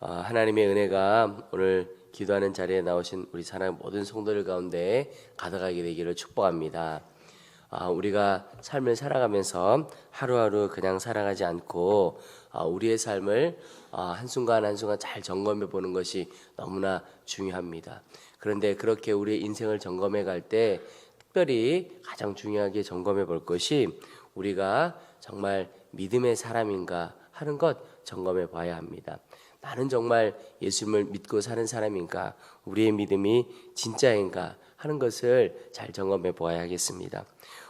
아, 하나님의 은혜가 오늘 기도하는 자리에 나오신 우리 사랑 모든 성도들 가운데 가득하게 되기를 축복합니다. 아, 우리가 삶을 살아가면서 하루하루 그냥 살아가지 않고 아, 우리의 삶을 아, 한순간 한순간 잘 점검해 보는 것이 너무나 중요합니다. 그런데 그렇게 우리의 인생을 점검해 갈 때 특별히 가장 중요하게 점검해 볼 것이 우리가 정말 믿음의 사람인가 하는 것 점검해 봐야 합니다. 나는 정말 예수님을 믿고 사는 사람인가? 우리의 믿음이 진짜인가? 하는 것을 잘 점검해 보아야 하겠습니다.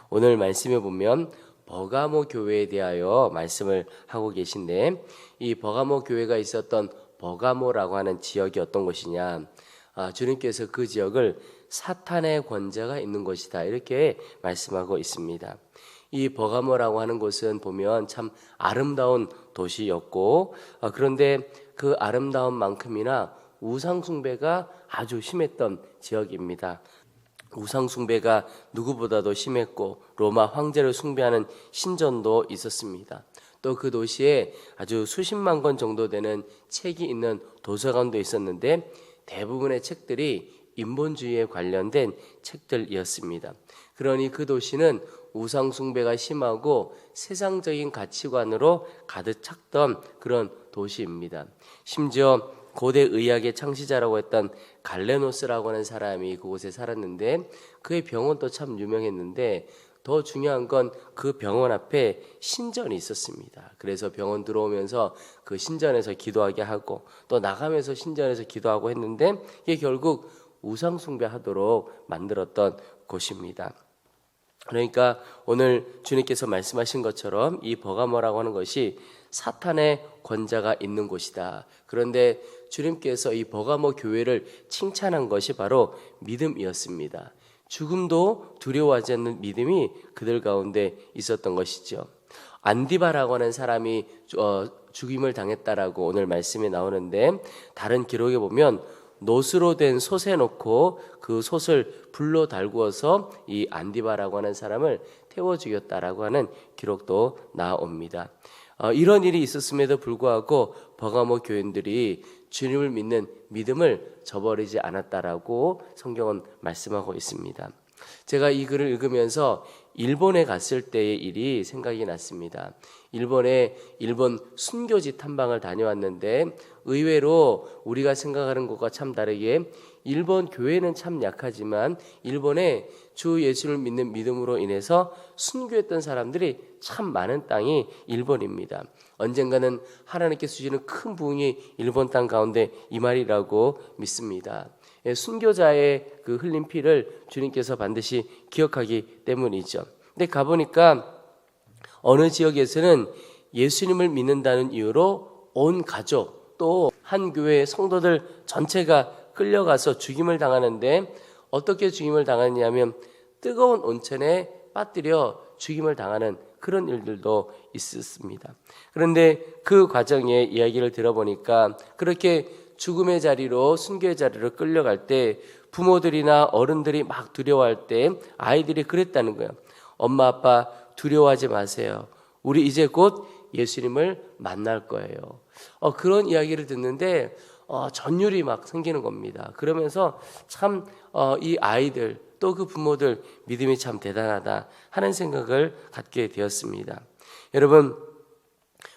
오늘 말씀에 보면 버가모 교회에 대하여 말씀을 하고 계신데 이 버가모 교회가 있었던 버가모라고 하는 지역이 어떤 곳이냐? 아, 주님께서 그 지역을 사탄의 권자가 있는 곳이다 이렇게 말씀하고 있습니다. 이 버가모라고 하는 곳은 보면 참 아름다운 도시였고 아, 그런데 그 아름다움만큼이나 우상 숭배가 아주 심했던 지역입니다. 우상 숭배가 누구보다도 심했고 로마 황제를 숭배하는 신전도 있었습니다. 또 그 도시에 아주 수십만 권 정도 되는 책이 있는 도서관도 있었는데 대부분의 책들이 인본주의에 관련된 책들이었습니다. 그러니 그 도시는 우상 숭배가 심하고 세상적인 가치관으로 가득 찼던 그런 도시입니다. 심지어 고대 의학의 창시자라고 했던 갈레노스라고 하는 사람이 그곳에 살았는데 그의 병원도 참 유명했는데 더 중요한 건 그 병원 앞에 신전이 있었습니다. 그래서 병원 들어오면서 그 신전에서 기도하게 하고 또 나가면서 신전에서 기도하고 했는데 이게 결국 우상숭배하도록 만들었던 곳입니다. 그러니까 오늘 주님께서 말씀하신 것처럼 이 버가모라고 하는 것이 사탄의 권자가 있는 곳이다. 그런데 주님께서 이 버가모 교회를 칭찬한 것이 바로 믿음이었습니다. 죽음도 두려워하지 않는 믿음이 그들 가운데 있었던 것이죠. 안디바라고 하는 사람이 어, 죽임을 당했다라고 오늘 말씀이 나오는데 다른 기록에 보면 노스로 된 솥에 놓고 그 솥을 불로 달구어서 이 안디바라고 하는 사람을 태워 죽였다라고 하는 기록도 나옵니다. 어, 이런 일이 있었음에도 불구하고 버가모 교인들이 주님을 믿는 믿음을 저버리지 않았다라고 성경은 말씀하고 있습니다. 제가 이 글을 읽으면서 일본에 갔을 때의 일이 생각이 났습니다. 일본에 일본 순교지 탐방을 다녀왔는데 의외로 우리가 생각하는 것과 참 다르게 일본 교회는 참 약하지만 일본에 주 예수를 믿는 믿음으로 인해서 순교했던 사람들이 참 많은 땅이 일본입니다. 언젠가는 하나님께 주시는 큰 부흥이 일본 땅 가운데 임하리라고 믿습니다. 예, 순교자의 그 흘린 피를 주님께서 반드시 기억하기 때문이죠. 근데 가보니까 어느 지역에서는 예수님을 믿는다는 이유로 온 가족 또 한 교회의 성도들 전체가 끌려가서 죽임을 당하는데 어떻게 죽임을 당하냐면 뜨거운 온천에 빠뜨려 죽임을 당하는 그런 일들도 있었습니다. 그런데 그 과정의 이야기를 들어보니까 그렇게 죽음의 자리로 순교의 자리로 끌려갈 때 부모들이나 어른들이 막 두려워할 때 아이들이 그랬다는 거예요. 엄마 아빠 두려워하지 마세요. 우리 이제 곧 예수님을 만날 거예요. 어, 그런 이야기를 듣는데 어, 전율이 막 생기는 겁니다. 그러면서 참 어, 이 아이들 또 그 부모들 믿음이 참 대단하다 하는 생각을 갖게 되었습니다. 여러분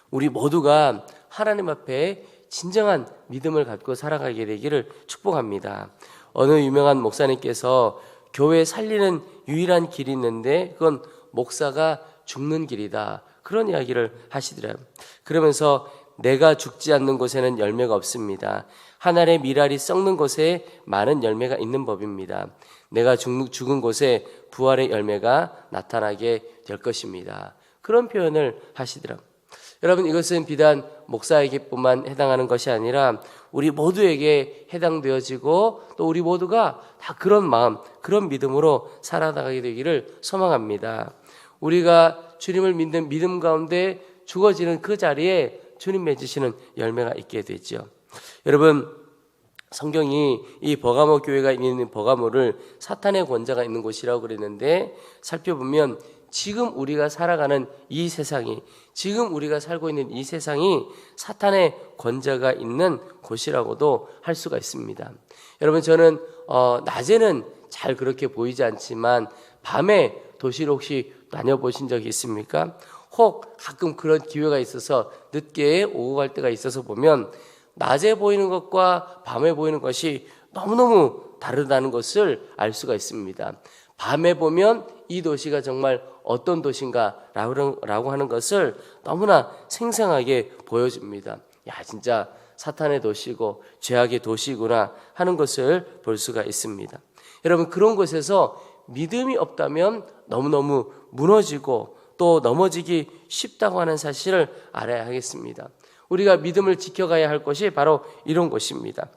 우리 모두가 하나님 앞에 진정한 믿음을 갖고 살아가게 되기를 축복합니다. 어느 유명한 목사님께서 교회 살리는 유일한 길이 있는데 그건 목사가 죽는 길이다. 그런 이야기를 하시더라고요. 그러면서 내가 죽지 않는 곳에는 열매가 없습니다. 하늘의 미랄이 썩는 곳에 많은 열매가 있는 법입니다. 내가 죽, 죽은 곳에 부활의 열매가 나타나게 될 것입니다. 그런 표현을 하시더라고요. 여러분 이것은 비단 목사에게뿐만 해당하는 것이 아니라 우리 모두에게 해당되어지고 또 우리 모두가 다 그런 마음, 그런 믿음으로 살아나가게 되기를 소망합니다. 우리가 주님을 믿는 믿음 가운데 죽어지는 그 자리에 주님 맺으시는 열매가 있게 되죠. 여러분 성경이 이 버가모 교회가 있는 버가모를 사탄의 권자가 있는 곳이라고 그랬는데 살펴보면 지금 우리가 살아가는 이 세상이 지금 우리가 살고 있는 이 세상이 사탄의 권자가 있는 곳이라고도 할 수가 있습니다. 여러분 저는 어, 낮에는 잘 그렇게 보이지 않지만 밤에 도시를 혹시 다녀보신 적이 있습니까? 혹 가끔 그런 기회가 있어서 늦게 오고 갈 때가 있어서 보면 낮에 보이는 것과 밤에 보이는 것이 너무너무 다르다는 것을 알 수가 있습니다. 밤에 보면 이 도시가 정말 어떤 도시인가라고 하는 것을 너무나 생생하게 보여줍니다. 야, 진짜 사탄의 도시고 죄악의 도시구나 하는 것을 볼 수가 있습니다. 여러분, 그런 곳에서 믿음이 없다면 너무너무 무너지고 또 넘어지기 쉽다고 하는 사실을 알아야 하겠습니다. 우리가 믿음을 지켜가야 할 것이 바로 이런 것입니다.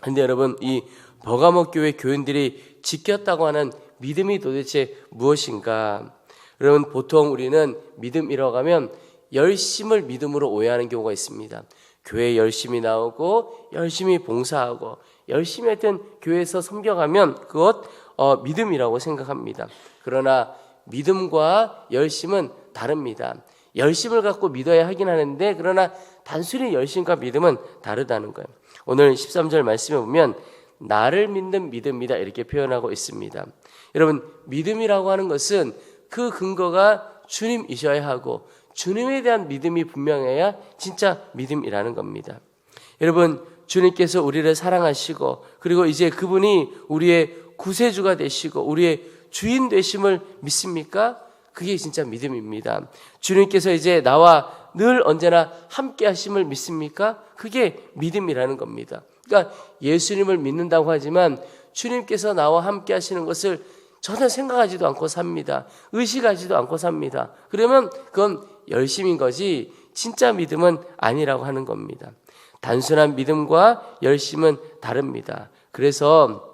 근데 여러분, 이 버가모 교회 교인들이 지켰다고 하는 믿음이 도대체 무엇인가? 여러분, 보통 우리는 믿음 잃어가면 열심을 믿음으로 오해하는 경우가 있습니다. 교회 열심히 나오고 열심히 봉사하고 열심히 하여튼 교회에서 섬겨가면 그것 어, 믿음이라고 생각합니다. 그러나 믿음과 열심은 다릅니다. 열심을 갖고 믿어야 하긴 하는데 그러나 단순히 열심과 믿음은 다르다는 거예요. 오늘 13절 말씀에 보면 나를 믿는 믿음이다 이렇게 표현하고 있습니다. 여러분 믿음이라고 하는 것은 그 근거가 주님이셔야 하고 주님에 대한 믿음이 분명해야 진짜 믿음이라는 겁니다. 여러분 주님께서 우리를 사랑하시고 그리고 이제 그분이 우리의 구세주가 되시고 우리의 주인 되심을 믿습니까? 그게 진짜 믿음입니다. 주님께서 이제 나와 늘 언제나 함께 하심을 믿습니까? 그게 믿음이라는 겁니다. 그러니까 예수님을 믿는다고 하지만 주님께서 나와 함께 하시는 것을 전혀 생각하지도 않고 삽니다. 의식하지도 않고 삽니다. 그러면 그건 열심인 거지 진짜 믿음은 아니라고 하는 겁니다. 단순한 믿음과 열심은 다릅니다. 그래서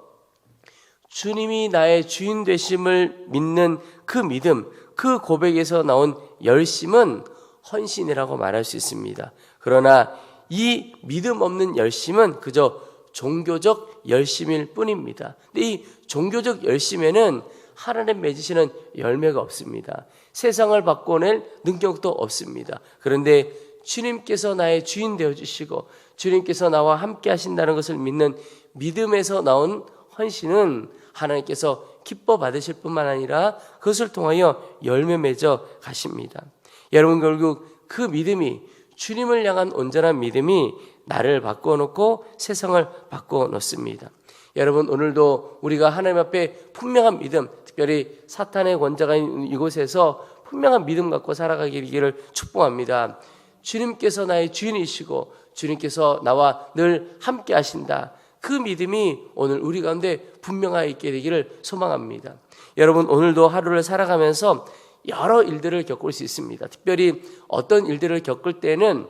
주님이 나의 주인 되심을 믿는 그 믿음, 그 고백에서 나온 열심은 헌신이라고 말할 수 있습니다. 그러나 이 믿음 없는 열심은 그저 종교적 열심일 뿐입니다. 근데 이 종교적 열심에는 하나님 맺으시는 열매가 없습니다. 세상을 바꿔낼 능력도 없습니다. 그런데 주님께서 나의 주인 되어 주시고 주님께서 나와 함께 하신다는 것을 믿는 믿음에서 나온 헌신은 하나님께서 기뻐 받으실 뿐만 아니라 그것을 통하여 열매 맺어 가십니다. 여러분 결국 그 믿음이 주님을 향한 온전한 믿음이 나를 바꾸어 놓고 세상을 바꾸어 놓습니다. 여러분 오늘도 우리가 하나님 앞에 분명한 믿음, 특별히 사탄의 권자가 이곳에서 분명한 믿음 갖고 살아가기를 축복합니다. 주님께서 나의 주인이시고 주님께서 나와 늘 함께 하신다. 그 믿음이 오늘 우리 가운데 분명하게 있게 되기를 소망합니다. 여러분 오늘도 하루를 살아가면서 여러 일들을 겪을 수 있습니다. 특별히 어떤 일들을 겪을 때는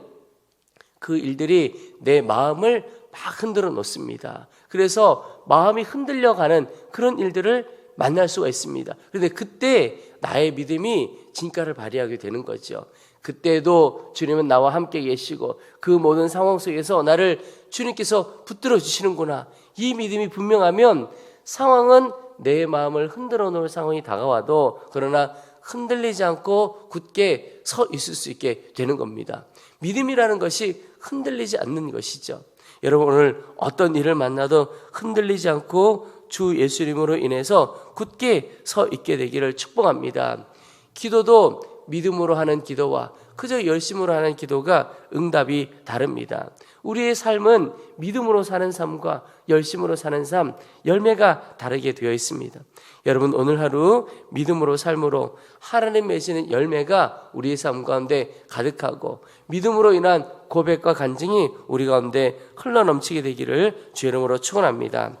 그 일들이 내 마음을 막 흔들어 놓습니다. 그래서 마음이 흔들려 가는 그런 일들을 만날 수가 있습니다. 그런데 그때 나의 믿음이 진가를 발휘하게 되는 거죠. 그때도 주님은 나와 함께 계시고 그 모든 상황 속에서 나를 주님께서 붙들어 주시는구나. 이 믿음이 분명하면 상황은 내 마음을 흔들어 놓을 상황이 다가와도 그러나 흔들리지 않고 굳게 서 있을 수 있게 되는 겁니다. 믿음이라는 것이 흔들리지 않는 것이죠. 여러분 오늘 어떤 일을 만나도 흔들리지 않고 주 예수님으로 인해서 굳게 서 있게 되기를 축복합니다. 기도도 믿음으로 하는 기도와 그저 열심으로 하는 기도가 응답이 다릅니다. 우리의 삶은 믿음으로 사는 삶과 열심으로 사는 삶, 열매가 다르게 되어 있습니다. 여러분, 오늘 하루 믿음으로 삶으로 하나님 맺시는 열매가 우리의 삶 가운데 가득하고 믿음으로 인한 고백과 간증이 우리 가운데 흘러 넘치게 되기를 주 이름으로 축원합니다.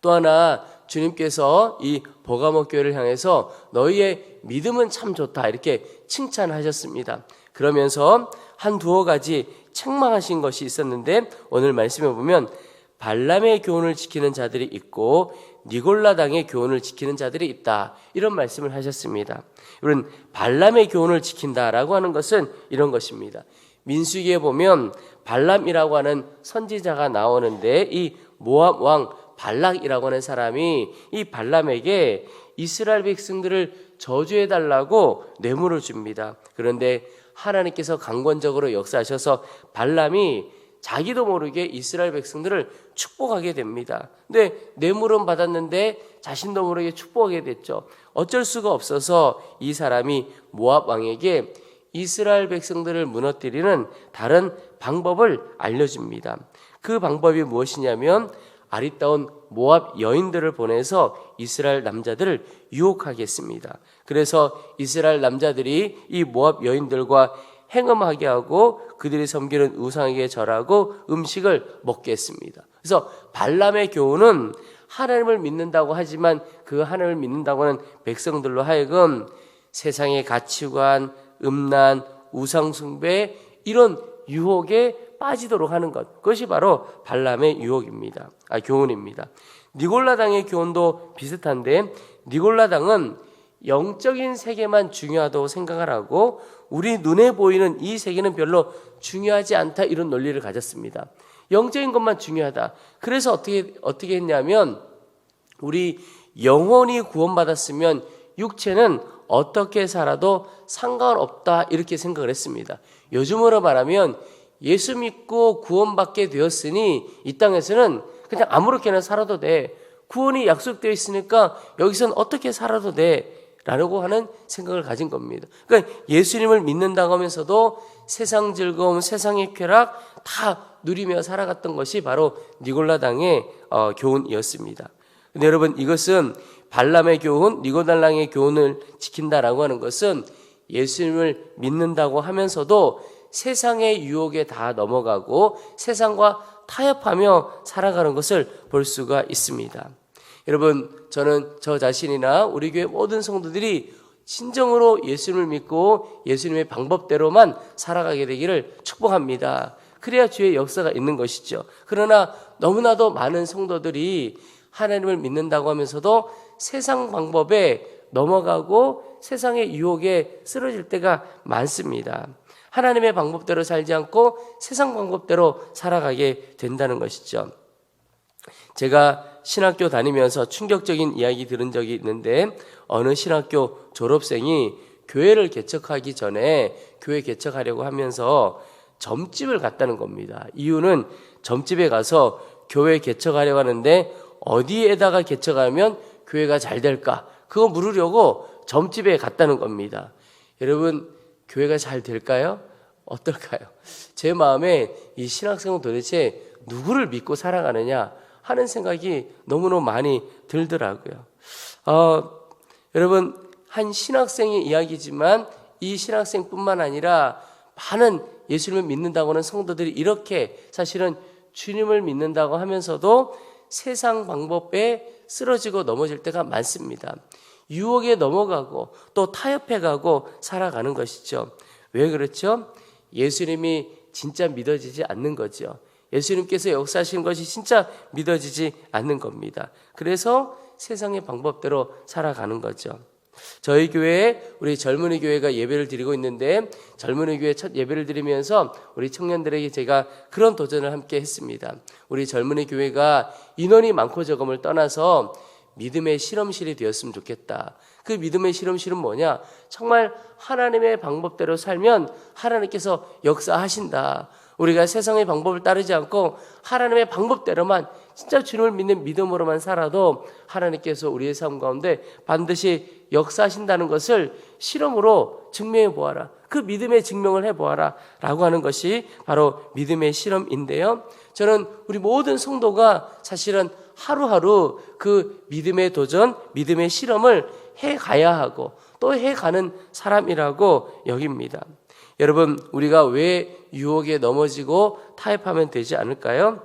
또 하나 주님께서 이 보가모 교회를 향해서 너희의 믿음은 참 좋다 이렇게 칭찬하셨습니다. 그러면서 한 두어 가지 책망하신 것이 있었는데 오늘 말씀에 보면 발람의 교훈을 지키는 자들이 있고 니골라당의 교훈을 지키는 자들이 있다. 이런 말씀을 하셨습니다. 이런 발람의 교훈을 지킨다라고 하는 것은 이런 것입니다. 민수기에 보면 발람이라고 하는 선지자가 나오는데 이 모압 왕 발락이라고 하는 사람이 이 발람에게 이스라엘 백성들을 저주해 달라고 뇌물을 줍니다. 그런데 하나님께서 강권적으로 역사하셔서 발람이 자기도 모르게 이스라엘 백성들을 축복하게 됩니다. 근데 뇌물은 받았는데 자신도 모르게 축복하게 됐죠. 어쩔 수가 없어서 이 사람이 모압 왕에게 이스라엘 백성들을 무너뜨리는 다른 방법을 알려줍니다. 그 방법이 무엇이냐면 아리따운 모압 여인들을 보내서 이스라엘 남자들을 유혹하겠습니다. 그래서 이스라엘 남자들이 이 모압 여인들과 행음하게 하고 그들이 섬기는 우상에게 절하고 음식을 먹게 했습니다. 그래서 발람의 교훈은 하나님을 믿는다고 하지만 그 하나님을 믿는다고 하는 백성들로 하여금 세상의 가치관, 음란, 우상숭배 이런 유혹에 빠지도록 하는 것. 그것이 바로 발람의 유혹입니다. 아, 교훈입니다. 니골라당의 교훈도 비슷한데 니골라당은 영적인 세계만 중요하다고 생각을 하고 우리 눈에 보이는 이 세계는 별로 중요하지 않다 이런 논리를 가졌습니다. 영적인 것만 중요하다. 그래서 어떻게 어떻게 했냐면 우리 영혼이 구원받았으면 육체는 어떻게 살아도 상관없다 이렇게 생각을 했습니다. 요즘으로 말하면 예수 믿고 구원받게 되었으니 이 땅에서는 그냥 아무렇게나 살아도 돼. 구원이 약속되어 있으니까 여기서는 어떻게 살아도 돼. 라고 하는 생각을 가진 겁니다. 그러니까 예수님을 믿는다고 하면서도 세상 즐거움, 세상의 쾌락 다 누리며 살아갔던 것이 바로 니골라당의 어, 교훈이었습니다. 근데 여러분 이것은 발람의 교훈, 니고달랑의 교훈을 지킨다라고 하는 것은 예수님을 믿는다고 하면서도 세상의 유혹에 다 넘어가고 세상과 타협하며 살아가는 것을 볼 수가 있습니다. 여러분, 저는 저 자신이나 우리 교회 모든 성도들이 진정으로 예수님을 믿고 예수님의 방법대로만 살아가게 되기를 축복합니다. 그래야 주의 역사가 있는 것이죠. 그러나 너무나도 많은 성도들이 하나님을 믿는다고 하면서도 세상 방법에 넘어가고 세상의 유혹에 쓰러질 때가 많습니다. 하나님의 방법대로 살지 않고 세상 방법대로 살아가게 된다는 것이죠. 제가 신학교 다니면서 충격적인 이야기 들은 적이 있는데 어느 신학교 졸업생이 교회를 개척하기 전에 교회 개척하려고 하면서 점집을 갔다는 겁니다. 이유는 점집에 가서 교회 개척하려고 하는데 어디에다가 개척하면 교회가 잘 될까? 그거 물으려고 점집에 갔다는 겁니다. 여러분, 교회가 잘 될까요? 어떨까요? 제 마음에 이 신학생은 도대체 누구를 믿고 살아가느냐 하는 생각이 너무너무 많이 들더라고요. 어, 여러분, 한 신학생의 이야기지만 이 신학생뿐만 아니라 많은 예수님을 믿는다고 하는 성도들이 이렇게 사실은 주님을 믿는다고 하면서도 세상 방법에 쓰러지고 넘어질 때가 많습니다. 유혹에 넘어가고 또 타협해 가고 살아가는 것이죠. 왜 그렇죠? 예수님이 진짜 믿어지지 않는 거죠. 예수님께서 역사하신 것이 진짜 믿어지지 않는 겁니다. 그래서 세상의 방법대로 살아가는 거죠. 저희 교회에 우리 젊은이 교회가 예배를 드리고 있는데 젊은이 교회 첫 예배를 드리면서 우리 청년들에게 제가 그런 도전을 함께 했습니다. 우리 젊은이 교회가 인원이 많고 적음을 떠나서 믿음의 실험실이 되었으면 좋겠다. 그 믿음의 실험실은 뭐냐? 정말 하나님의 방법대로 살면 하나님께서 역사하신다. 우리가 세상의 방법을 따르지 않고 하나님의 방법대로만 진짜 주님을 믿는 믿음으로만 살아도 하나님께서 우리의 삶 가운데 반드시 역사하신다는 것을 실험으로 증명해 보아라. 그 믿음의 증명을 해 보아라. 라고 하는 것이 바로 믿음의 실험인데요. 저는 우리 모든 성도가 사실은 하루하루 그 믿음의 도전, 믿음의 실험을 해 가야 하고 또 해 가는 사람이라고 여깁니다. 여러분, 우리가 왜 유혹에 넘어지고 타협하면 되지 않을까요?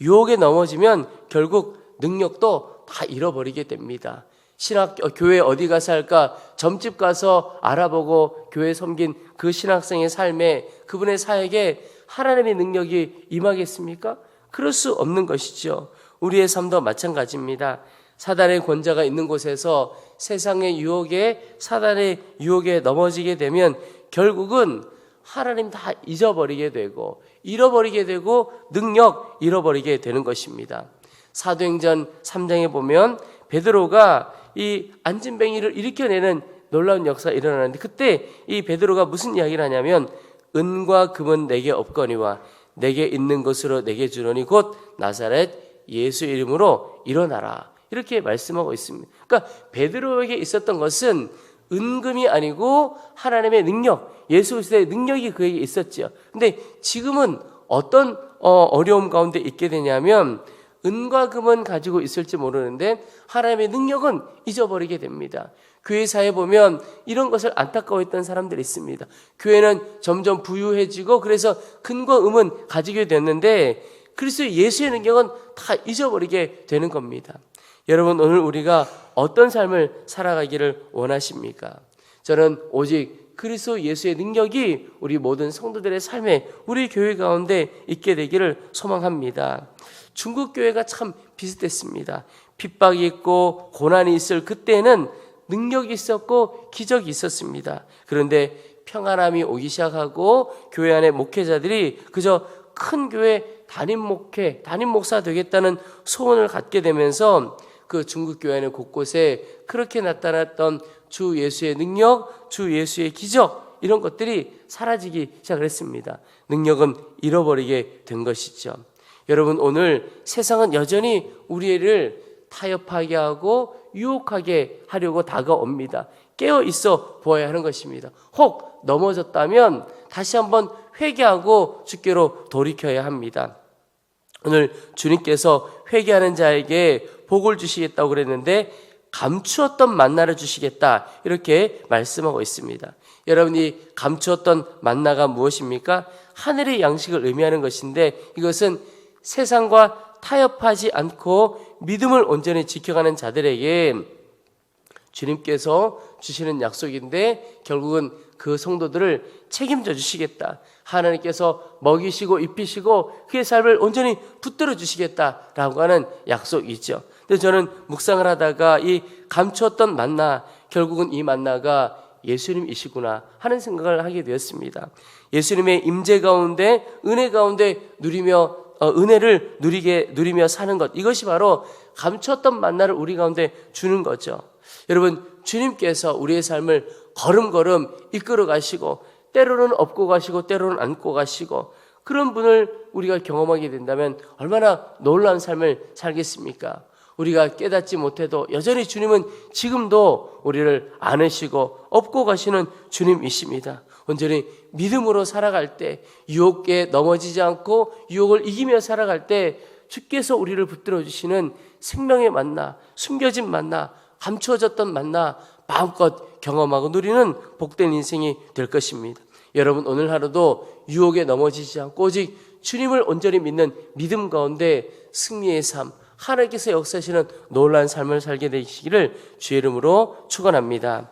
유혹에 넘어지면 결국 능력도 다 잃어버리게 됩니다. 신학 교회 어디 가서 할까 점집 가서 알아보고 교회 섬긴 그 신학생의 삶에 그분의 사역에 하나님의 능력이 임하겠습니까? 그럴 수 없는 것이죠. 우리의 삶도 마찬가지입니다. 사단의 권자가 있는 곳에서 세상의 유혹에 사단의 유혹에 넘어지게 되면 결국은 하나님 다 잊어버리게 되고 잃어버리게 되고 능력 잃어버리게 되는 것입니다. 사도행전 3장에 보면 베드로가 이 안진뱅이를 일으켜내는 놀라운 역사가 일어나는데 그때 이 베드로가 무슨 이야기를 하냐면 은과 금은 내게 없거니와 내게 있는 것으로 내게 주노니 곧 나사렛 예수 이름으로 일어나라 이렇게 말씀하고 있습니다. 그러니까 베드로에게 있었던 것은 은금이 아니고 하나님의 능력, 예수 그리스도의 능력이 그에게 있었죠. 근데 지금은 어떤 어, 어려움 가운데 있게 되냐면 은과 금은 가지고 있을지 모르는데 하나님의 능력은 잊어버리게 됩니다. 교회 사에 보면 이런 것을 안타까워했던 사람들이 있습니다. 교회는 점점 부유해지고 그래서 금과 음은 가지게 됐는데 그리스도 예수의 능력은 다 잊어버리게 되는 겁니다. 여러분 오늘 우리가 어떤 삶을 살아가기를 원하십니까? 저는 오직 그리스도 예수의 능력이 우리 모든 성도들의 삶에 우리 교회 가운데 있게 되기를 소망합니다. 중국 교회가 참 비슷했습니다. 핍박이 있고 고난이 있을 그때는 능력이 있었고 기적이 있었습니다. 그런데 평안함이 오기 시작하고 교회 안에 목회자들이 그저 큰 교회 담임 목회, 담임 목사 되겠다는 소원을 갖게 되면서 그 중국 교회는 곳곳에 그렇게 나타났던 주 예수의 능력, 주 예수의 기적 이런 것들이 사라지기 시작을 했습니다. 능력은 잃어버리게 된 것이죠. 여러분 오늘 세상은 여전히 우리를 타협하게 하고 유혹하게 하려고 다가옵니다. 깨어 있어 보아야 하는 것입니다. 혹 넘어졌다면 다시 한번 회개하고 주께로 돌이켜야 합니다. 오늘 주님께서 회개하는 자에게 복을 주시겠다고 그랬는데 감추었던 만나를 주시겠다 이렇게 말씀하고 있습니다. 여러분이 감추었던 만나가 무엇입니까? 하늘의 양식을 의미하는 것인데 이것은 세상과 타협하지 않고 믿음을 온전히 지켜가는 자들에게 주님께서 주시는 약속인데 결국은 그 성도들을 책임져 주시겠다. 하나님께서 먹이시고 입히시고 그의 삶을 온전히 붙들어 주시겠다라고 하는 약속이죠. 근데 저는 묵상을 하다가 이 감추었던 만나 결국은 이 만나가 예수님이시구나 하는 생각을 하게 되었습니다. 예수님의 임재 가운데 은혜 가운데 누리며 어, 은혜를 누리게 누리며 사는 것 이것이 바로 감췄던 만나를 우리 가운데 주는 거죠. 여러분 주님께서 우리의 삶을 걸음걸음 이끌어 가시고 때로는 업고 가시고 때로는 안고 가시고 그런 분을 우리가 경험하게 된다면 얼마나 놀라운 삶을 살겠습니까? 우리가 깨닫지 못해도 여전히 주님은 지금도 우리를 안으시고 업고 가시는 주님이십니다. 온전히 믿음으로 살아갈 때 유혹에 넘어지지 않고 유혹을 이기며 살아갈 때 주께서 우리를 붙들어 주시는 생명의 만나, 숨겨진 만나, 감추어졌던 만나 마음껏 경험하고 누리는 복된 인생이 될 것입니다. 여러분 오늘 하루도 유혹에 넘어지지 않고 오직 주님을 온전히 믿는 믿음 가운데 승리의 삶, 하나님께서 역사하시는 놀라운 삶을 살게 되시기를 주의 이름으로 축원합니다.